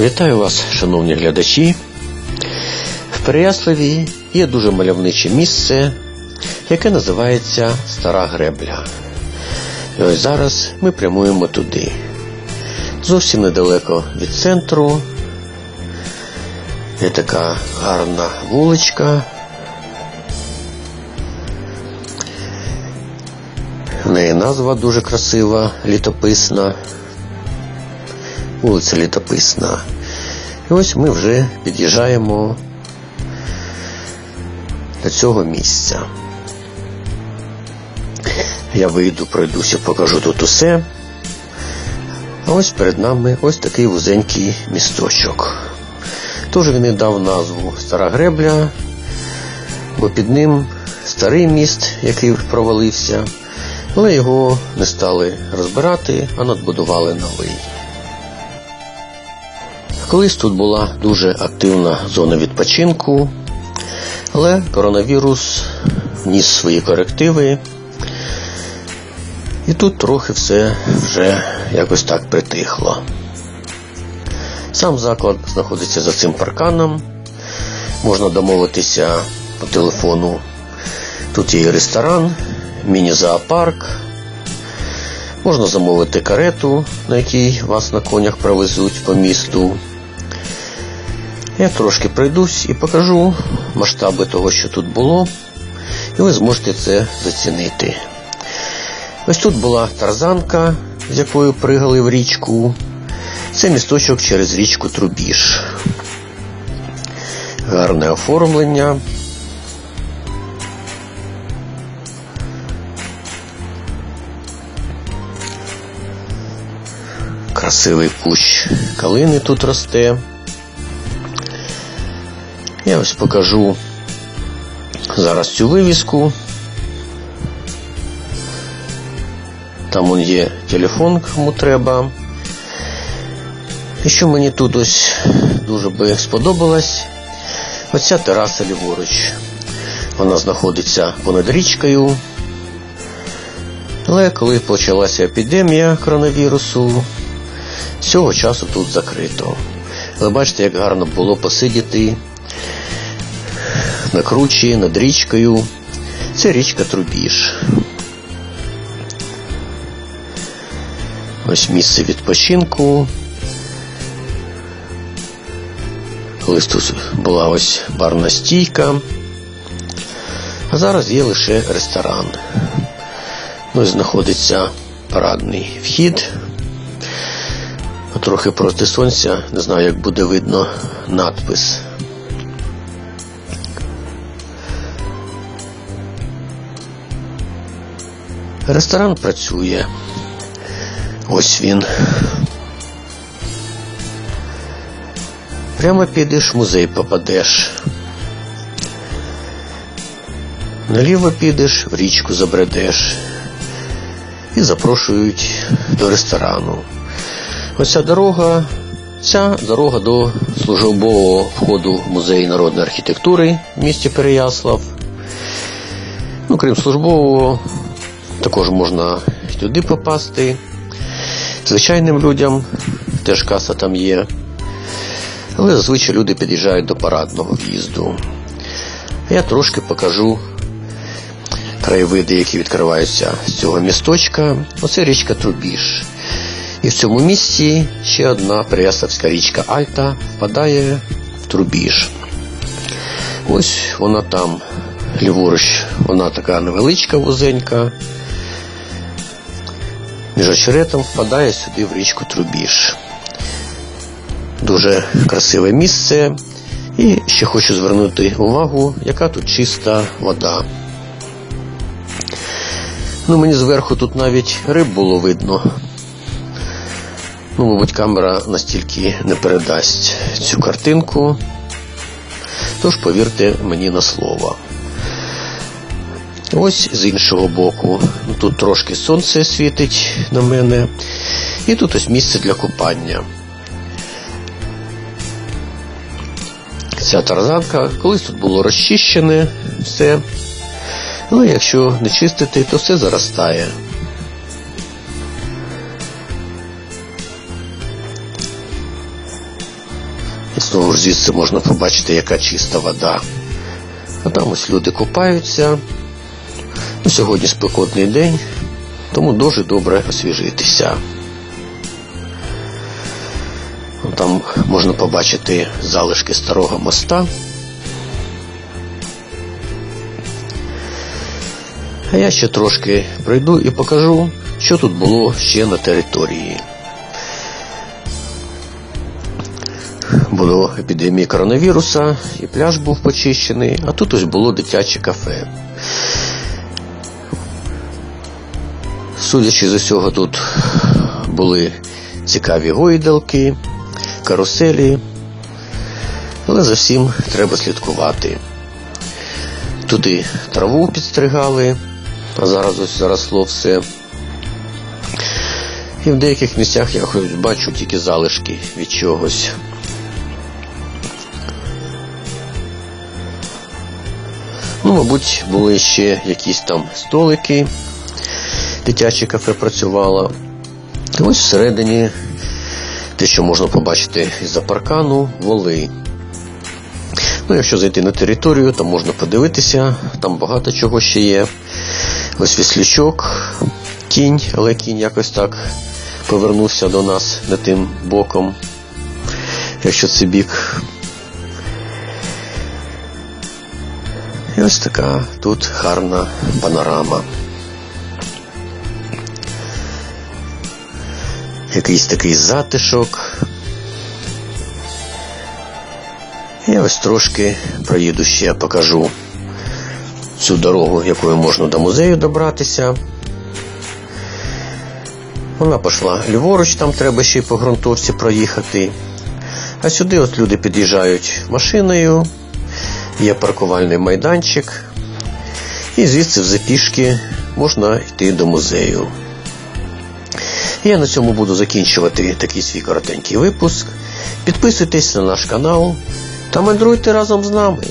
Вітаю вас, шановні глядачі. В Переяславі є дуже мальовниче місце, яке називається Стара Гребля. І ось зараз ми прямуємо туди. Зовсім недалеко від центру. Є така гарна вуличка. В неї назва дуже красива, літописна. Вулиця Літописна. І ось ми вже під'їжджаємо до цього місця. Я вийду, пройдуся, покажу тут усе. А ось перед нами ось такий вузенький місточок. Тож він і дав назву Стара Гребля, бо під ним старий міст, який провалився, але його не стали розбирати, а надбудували новий. Колись тут була дуже активна зона відпочинку, але коронавірус вніс свої корективи, і тут трохи все вже якось так притихло. Сам заклад знаходиться за цим парканом, можна домовитися по телефону. Тут є і ресторан, міні-зоопарк. Можна замовити карету, на якій вас на конях провезуть по місту. Я трошки пройдусь і покажу масштаби того, що тут було, і ви зможете це зацінити. Ось тут була тарзанка, з якою пригали в річку. Це місточок через річку Трубіж. Гарне оформлення. Красивий кущ калини тут росте. Я ось покажу зараз цю вивіску. Там вон є телефон, кому треба. І що мені тут ось дуже би сподобалось, оця тераса ліворуч. Вона знаходиться понад річкою. Але коли почалася епідемія коронавірусу, цього часу тут закрито. Але бачите, як гарно було посидіти на кручі, над річкою. Це річка Трубіж. Ось місце відпочинку. Колись тут була ось барна стійка, а зараз є лише ресторан. Ось знаходиться парадний вхід. Трохи проти сонця, не знаю, як буде видно надпис. Ресторан працює. Ось він. Прямо підеш в музей попадеш. Наліво підеш, в річку забредеш і запрошують до ресторану. Оця дорога, ця дорога до службового входу в музей народної архітектури в місті Переяслав. Ну, крім службового, також можна туди попасти. Звичайним людям теж каса там є. Але зазвичай люди під'їжджають до парадного в'їзду. Я трошки покажу краєвиди, які відкриваються з цього місточка. Оце річка Трубіж. І в цьому місці ще одна Переяславська річка Альта впадає в Трубіж. Ось вона там, ліворуч, вона така невеличка, вузенька. Між очеретом впадає сюди в річку Трубіж. Дуже красиве місце. І ще хочу звернути увагу, яка тут чиста вода. Ну, мені зверху тут навіть риб було видно. Ну, мабуть, камера настільки не передасть цю картинку. Тож повірте мені на слово. Ось з іншого боку. Тут трошки сонце світить на мене. І тут ось місце для купання. Ця тарзанка, колись тут було розчищене все. Ну, якщо не чистити, то все заростає. Знову ж звідси можна побачити, яка чиста вода. А там ось люди купаються. Сьогодні спекотний день, тому дуже добре освіжитися. Там можна побачити залишки старого моста. А я ще трошки пройду і покажу, що тут було ще на території. Було епідемія коронавіруса, і пляж був почищений, а тут ось було дитяче кафе. Судячи з усього, тут були цікаві гойдалки, каруселі, але за всім треба слідкувати. Тут і траву підстригали, а зараз ось заросло все. І в деяких місцях я хоч бачу тільки залишки від чогось. Ну, мабуть, були ще якісь там столики, дитяче кафе працювало. І ось всередині те, що можна побачити із-за паркану, воли. Ну, якщо зайти на територію, то можна подивитися, там багато чого ще є. Ось віслючок, кінь, але кінь якось так повернувся до нас не тим боком, якщо це бік. І ось така тут гарна панорама. Якийсь такий затишок. Я ось трошки проїду ще, покажу цю дорогу, якою можна до музею добратися. Вона пішла ліворуч, там треба ще й по ґрунтовці проїхати. А сюди от люди під'їжджають машиною, є паркувальний майданчик, і звідси вже пішки можна йти до музею. Я на цьому буду закінчувати такий свій коротенький випуск. Підписуйтесь на наш канал та мандруйте разом з нами.